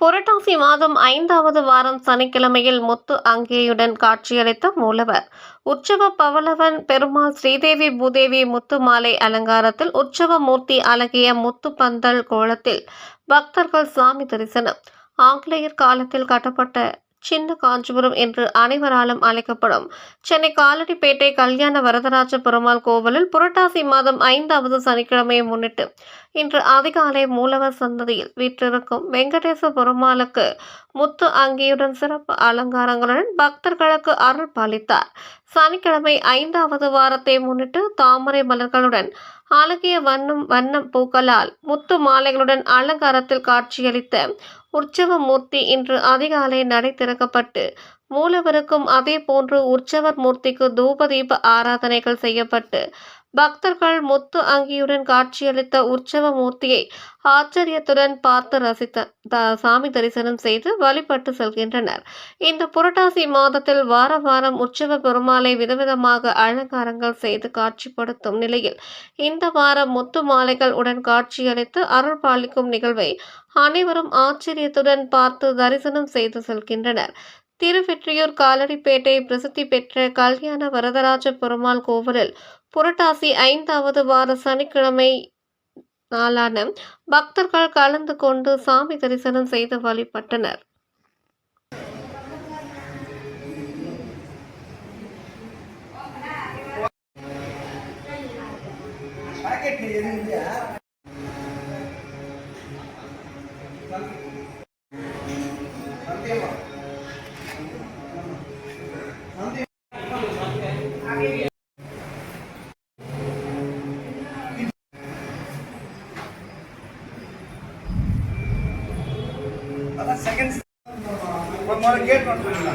புரட்டாசி மாதம் ஐந்தாவது வாரம் சனிக்கிழமையில் முத்து அங்கேயுடன் காட்சியளித்த மூலவர். உற்சவ பவளவன் பெருமாள் ஸ்ரீதேவி பூதேவி முத்து மாலை அலங்காரத்தில் உற்சவ மூர்த்தி அழகிய முத்து பந்தல் கோலத்தில் பக்தர்கள் சுவாமி தரிசனம். ஆங்கிலேயர் காலத்தில் கட்டப்பட்ட சின்ன காஞ்சிபுரம் என்று அனைவராலும் அழைக்கப்படும். சென்னை காலடிப்பேட்டை கல்யாண வரதராஜ பெருமாள் கோவிலில் புரட்டாசி மாதம் ஐந்தாவது சனிக்கிழமையை முன்னிட்டு இன்று அதிகாலை மூலவர் சந்ததியில் வீற்றிருக்கும் வெங்கடேச பெருமாளுக்கு முத்து அங்கியுடன் சிறப்பு அலங்காரங்களுடன் பக்தர்களுக்கு அருள் பாலித்தார். சனிக்கிழமை ஐந்தாவது வாரத்தை முன்னிட்டு தாமரை மலர்களுடன் அழகிய வண்ணம் வண்ணம் பூக்களால் முத்து மாலைகளுடன் அலங்காரத்தில் காட்சியளித்த உற்சவ மூர்த்தி இன்று அதிகாலை நடை திறக்கப்பட்டு மூலவருக்கும் அதே போன்று உற்சவர் மூர்த்திக்கு தூபதீப ஆராதனைகள் செய்யப்பட்டு பக்தர்கள் முத்து அங்கியுடன் காட்சியளித்த உற்சவ மூர்த்தியை ஆச்சரியத்துடன் பார்த்து ரசித்த த- சாமி தரிசனம் செய்து வழிபட்டு செல்கின்றனர். இந்த புரட்டாசி மாதத்தில் வார வாரம் உற்சவ பெருமாளை விதவிதமாக அலங்காரங்கள் செய்து காட்சிப்படுத்தும் நிலையில் இந்த வாரம் முத்து மாலைகள் உடன் காட்சியளித்து அருள் பாலிக்கும் நிகழ்வை அனைவரும் ஆச்சரியத்துடன் பார்த்து தரிசனம் செய்து செல்கின்றனர். திருவெற்றியூர் காலடிப்பேட்டை பிரசித்தி பெற்ற கல்யாண வரதராஜ பெருமாள் கோவிலில் புரட்டாசி ஐந்தாவது வார சனிக்கிழமை நாளான பக்தர்கள் கலந்து கொண்டு சாமி தரிசனம் செய்து வழிபட்டனர் Thank you. அதான் செகண்ட் ஒரு முறை கேட் பண்ணுறீங்களா